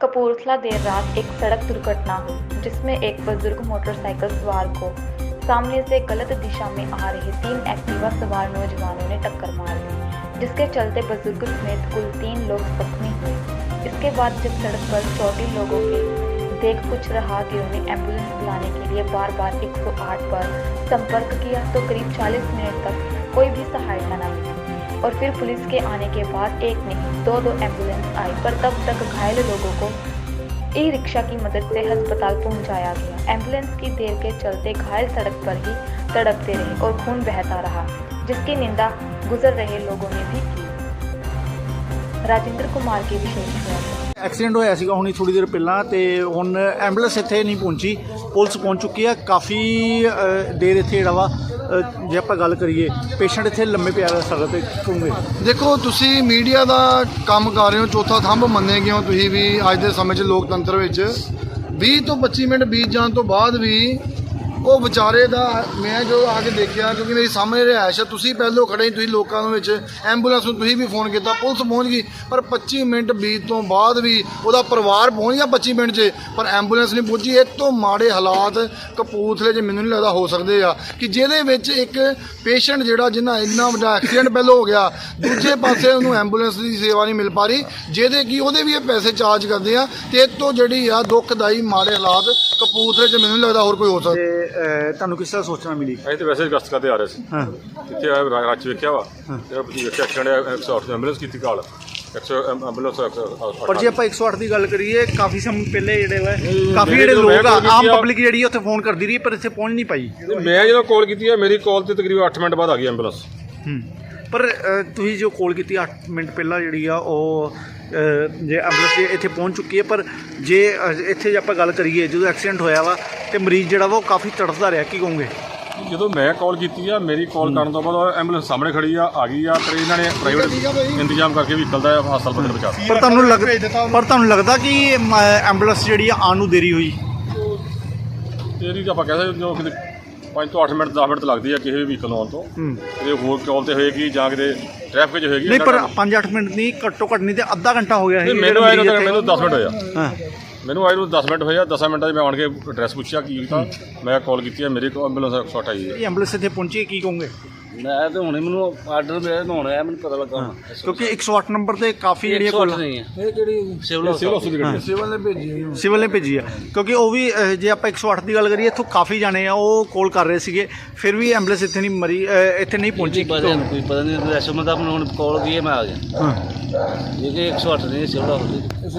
कपूरथला देर रात एक सड़क दुर्घटना हुई, जिसमें एक बुज़ुर्ग मोटरसाइकिल सवार को सामने से गलत दिशा में आ रहे तीन एक्टिवा सवार नौजवानों ने टक्कर मार दी, जिसके चलते बुज़ुर्ग समेत कुल तीन लोग जख्मी हुए। इसके बाद जब सड़क पर चौटी लोगों के देख कुछ राहगीरों ने एंबुलेंस बुलाने के लिए बार बार 108 पर संपर्क किया तो करीब 40 मिनट तक कोई भी सहायता न मिली। और फिर पुलिस के आने के बाद एक नहीं, दो दो एंबुलेंस आई पर तब तक घायल लोगों को ई रिक्शा की मदद से अस्पताल पहुँचाया गया। एंबुलेंस की देर के चलते घायल सड़क पर ही तड़पते रहे और खून बहता रहा, जिसकी निंदा गुजर रहे लोगों ने भी की। राजेंद्र कुमार की विशेष रिपोर्ट। ਐਕਸੀਡੈਂਟ ਹੋਇਆ ਸੀਗਾ ਹੁਣੀ ਥੋੜੀ ਦੇਰ ਪਹਿਲਾਂ ਤੇ ਹੁਣ ਐਂਬੂਲੈਂਸ ਇੱਥੇ ਨਹੀਂ ਪਹੁੰਚੀ। ਪੁਲਿਸ ਪਹੁੰਚ ਚੁੱਕੀ ਆ। ਕਾਫੀ ਦੇਰ ਇੱਥੇ ਜਿਹੜਾ ਵਾ ਜੇ ਆਪਾਂ ਗੱਲ ਕਰੀਏ, ਪੇਸ਼ੈਂਟ ਇੱਥੇ ਲੰਮੇ ਪਿਆ ਦਾ ਸਕਦਾ ਤੇ ਕਹੋਗੇ ਦੇਖੋ, ਤੁਸੀਂ ਮੀਡੀਆ ਦਾ ਕੰਮ ਕਰ ਰਹੇ ਹੋ, ਚੌਥਾ ਥੰਬ ਮੰਨੇ ਗਏ ਹੋ ਤੁਸੀਂ ਵੀ ਅੱਜ ਦੇ ਸਮੇਂ 'ਚ ਲੋਕਤੰਤਰ ਵਿੱਚ। 20 ਤੋਂ 25 ਮਿੰਟ ਬੀਤ ਜਾਣ ਤੋਂ ਬਾਅਦ ਵੀ ਉਹ ਵਿਚਾਰੇ ਦਾ ਮੈਂ ਜੋ ਆ ਕੇ ਦੇਖਿਆ, ਕਿਉਂਕਿ ਮੇਰੀ ਸਾਹਮਣੇ ਰਿਹਾਇਸ਼ ਹੈ, ਤੁਸੀਂ ਪਹਿਲੋਂ ਖੜੇ ਤੁਸੀਂ ਲੋਕਾਂ ਨੂੰ ਵਿੱਚ ਐਂਬੂਲੈਂਸ ਨੂੰ ਤੁਸੀਂ ਵੀ ਫੋਨ ਕੀਤਾ, ਪੁਲਿਸ ਪਹੁੰਚ ਗਈ, ਪਰ 25 ਮਿੰਟ ਬੀਤ ਤੋਂ ਬਾਅਦ ਵੀ ਉਹਦਾ ਪਰਿਵਾਰ ਪਹੁੰਚ ਗਿਆ 25 ਮਿੰਟ 'ਚ, ਪਰ ਐਂਬੂਲੈਂਸ ਨਹੀਂ ਪਹੁੰਚੀ। ਇਹ ਤੋਂ ਮਾੜੇ ਹਾਲਾਤ ਕਪੂਰਥਲੇ 'ਚ ਮੈਨੂੰ ਨਹੀਂ ਲੱਗਦਾ ਹੋ ਸਕਦੇ ਆ, ਕਿ ਜਿਹਦੇ ਵਿੱਚ ਇੱਕ ਪੇਸ਼ੈਂਟ ਜਿਹੜਾ ਜਿੰਨਾ ਇੰਨਾ ਵੱਡਾ ਐਕਸੀਡੈਂਟ ਪਹਿਲੋਂ ਹੋ ਗਿਆ, ਦੂਜੇ ਪਾਸੇ ਉਹਨੂੰ ਐਂਬੂਲੈਂਸ ਦੀ ਸੇਵਾ ਨਹੀਂ ਮਿਲ ਪਾ ਰਹੀ, ਜਿਹਦੇ ਕੀ ਉਹਦੇ ਵੀ ਇਹ ਪੈਸੇ ਚਾਰਜ ਕਰਦੇ ਆ, ਤੇ ਇਹ ਤੋਂ ਜਿਹੜੀ ਆ ਦੁੱਖਦਾਈ ਮਾੜੇ ਹਾਲਾਤ ਕਪੂਰਥਲੇ 'ਚ ਮੈਨੂੰ ਨਹੀਂ ਲੱਗਦਾ ਹੋਰ ਕੋਈ ਹੋ ਸਕਦਾ। ਤੇ ਤੁਹਾਨੂੰ ਕਿਸ ਤਰ੍ਹਾਂ ਸੋਚਣਾ ਮਿਲੀ? ਅਸੀਂ ਤੇ ਵੈਸੇ ਹੀ ਗਸਤ ਕਰਦੇ ਆ ਰਹੇ ਸੀ। ਹਾਂ। ਇੱਥੇ ਚ ਵੇਖਿਆ ਵਾ। ਤੇ ਤੁਸੀਂ ਵੇਖਿਆ ਐਕਸੀਡੈਂਟ 108 ਐਂਬੂਲੈਂਸ ਕੀਤੀ ਕਾਲ। 100 ਐਂਬੂਲੈਂਸ ਪਰ ਜੇ ਆਪਾਂ 108 ਦੀ ਗੱਲ ਕਰੀਏ ਕਾਫੀ ਸਮ ਪਹਿਲੇ ਜਿਹੜੇ ਵਾ ਕਾਫੀ ਜਿਹੜੇ ਲੋਕ ਆ ਮੈਂ ਆਮ ਆ- ਪਬਲਿਕ ਜਿਹੜੀ ਆ ਉੱਥੇ ਫੋਨ ਕਰਦੀ ਰਹੀ ਪਰ ਇੱਥੇ ਪਹੁੰਚ ਨਹੀਂ ਪਾਈ। ਮੈਂ ਜਦੋਂ ਕਾਲ ਕੀਤੀ ਹੈ ਮੇਰੀ ਕਾਲ ਤੇ ਤਕਰੀਬਨ 8 ਮਿੰਟ ਬਾਅਦ ਆ ਗਈ ਐਂਬੂਲੈਂਸ ਹੂੰ। ਪਰ ਤੁਸੀਂ ਜੋ ਕਾਲ ਕੀਤੀ 8 ਮਿੰਟ ਪਹਿਲਾਂ ਜਿਹੜੀ ਆ ਉਹ ਜੇ ਐਂਬੂਲੈਂਸ ਜੇ ਇੱਥੇ ਪਹੁੰਚ ਚੁੱਕੀ ਹੈ ਪਰ ਜੇ ਇੱਥੇ ਜੇ ਆਪਾਂ ਗੱਲ ਕਰੀਏ ਜਦੋਂ ਐਕਸੀਡੈਂਟ ਹੋਇਆ ਵਾ ਤੇ ਮਰੀਜ਼ ਜਿਹੜਾ ਵਾ ਉਹ ਕਾਫੀ ਤੜਫਦਾ ਰਿਹਾ ਕੀ ਕਹੋਗੇ? ਜਦੋਂ ਮੈਂ ਕਾਲ ਕੀਤੀ ਆ ਮੇਰੀ ਕਾਲ ਕਰਨ ਤੋਂ ਬਾਅਦ ਐਂਬੂਲੈਂਸ ਸਾਹਮਣੇ ਖੜੀ ਆ ਆ ਗਈ ਆ ਪਰ ਇਹਨਾਂ ਨੇ ਪ੍ਰਾਈਵੇਟ ਇੰਤਜ਼ਾਮ ਕਰਕੇ ਵਹੀਕਲ ਦਾ ਹਸਪਤਾਲ ਤੱਕ ਪਹੁੰਚਾ। ਪਰ ਤੁਹਾਨੂੰ ਲੱਗ ਪਰ ਤੁਹਾਨੂੰ ਲੱਗਦਾ ਕਿ ਐਂਬੂਲੈਂਸ ਜਿਹੜੀ ਆ ਆਉਣ ਨੂੰ ਦੇਰੀ ਹੋਈ? ਤੇਰੀ ਤਾਂ ਆਪਾਂ ਕਹਿ ਸਕਦੇ ਜੋ ਕਿਤੇ 5 ਤੋਂ 8 ਮਿੰਟ 10 ਮਿੰਟ ਤਾਂ ਲੱਗਦੀ ਆ ਕਿਸੇ ਵੀ ਵਹੀਕਲ ਆਉਣ ਤੋਂ। ਹੂੰ। ਕਿਤੇ ਹੋਰ ਕਾਲ ਤੇ ਹੋਏਗੀ ਜਾਂ ਕਿਤੇ ਟ੍ਰੈਫਿਕ 'ਚ ਹੋਏਗੀ ਨਹੀਂ ਪਰ ਇੰਨਾ time- 5-8 ਮਿੰਟ ਨਹੀਂ ਘੱਟੋ ਘੱਟ ਨਹੀਂ ਤੇ ਅੱਧਾ ਘੰਟਾ ਹੋ ਗਿਆ ਸੀ ਮੈਨੂੰ ਜਿਹੜੇ ਤਾਂ ਮੈਨੂੰ 10 ਮਿੰਟ ਹੋਇਆ। ਹਾਂ। ਮੈਨੂੰ ਆਏ ਨੂੰ 10 ਮਿੰਟ ਹੋਏ ਆ 10 ਮਿੰਟਾਂ 'ਚ ਮੈਂ ਆਣ ਕੇ ਐਡਰੈਸ ਪੁੱਛਿਆ ਕੀ ਕੀਤਾ। ਮੈਂ ਕਾਲ ਕੀਤੀ ਹੈ ਮੇਰੀ ਐਂਬੂਲੈਂਸ 108 ਆਈ ਹੈ ਇਹ ਐਂਬੂਲੈਂਸ ਇੱਥੇ ਪਹੁੰਚੀ ਕੀ ਕਹੋਗੇ? ਮੈਂ ਤੇ ਹੁਣੇ ਮੈਨੂੰ ਆਰਡਰ ਮਿਲਿਆ ਹੁਣੇ ਆਇਆ ਮੈਨੂੰ ਪਤਾ ਲੱਗਾ ਕਿਉਂਕਿ 108 ਨੰਬਰ ਤੇ ਕਾਫੀ ਜਿਹੜੀਆਂ ਕੋਲ ਨਹੀਂ ਹੈ। ਇਹ ਜਿਹੜੀ ਸਿਵਲ ਸਿਵਲ ਹਸਪੀਟਲ ਸਿਵਲ ਨੇ ਭੇਜੀ ਹੈ ਸਿਵਲ ਨੇ ਭੇਜੀ ਆ। ਕਿਉਂਕਿ ਉਹ ਵੀ ਜੇ ਆਪਾਂ 108 ਦੀ ਗੱਲ ਕਰੀਏ ਇੱਥੋਂ ਕਾਫੀ ਜਾਣੇ ਆ ਉਹ ਕਾਲ ਕਰ ਰਹੇ ਸੀਗੇ। ਫਿਰ ਵੀ ਐਂਬੂਲੈਂਸ ਇੱਥੇ ਨਹੀਂ ਮਰੀ ਇੱਥੇ ਨਹੀਂ ਪਹੁੰਚੀ। ਕੋਈ ਪਤਾ ਨਹੀਂ ਰੈਸ਼ਮ ਦਾ ਹੁਣ ਕਾਲ ਕੀ ਹੈ ਮੈਂ ਆ ਗਿਆ। ਹਾਂ। ਇਹ ਕਿ 108 ਨਹੀਂ ਸਿਵਲ ਹਸਪੀਟਲ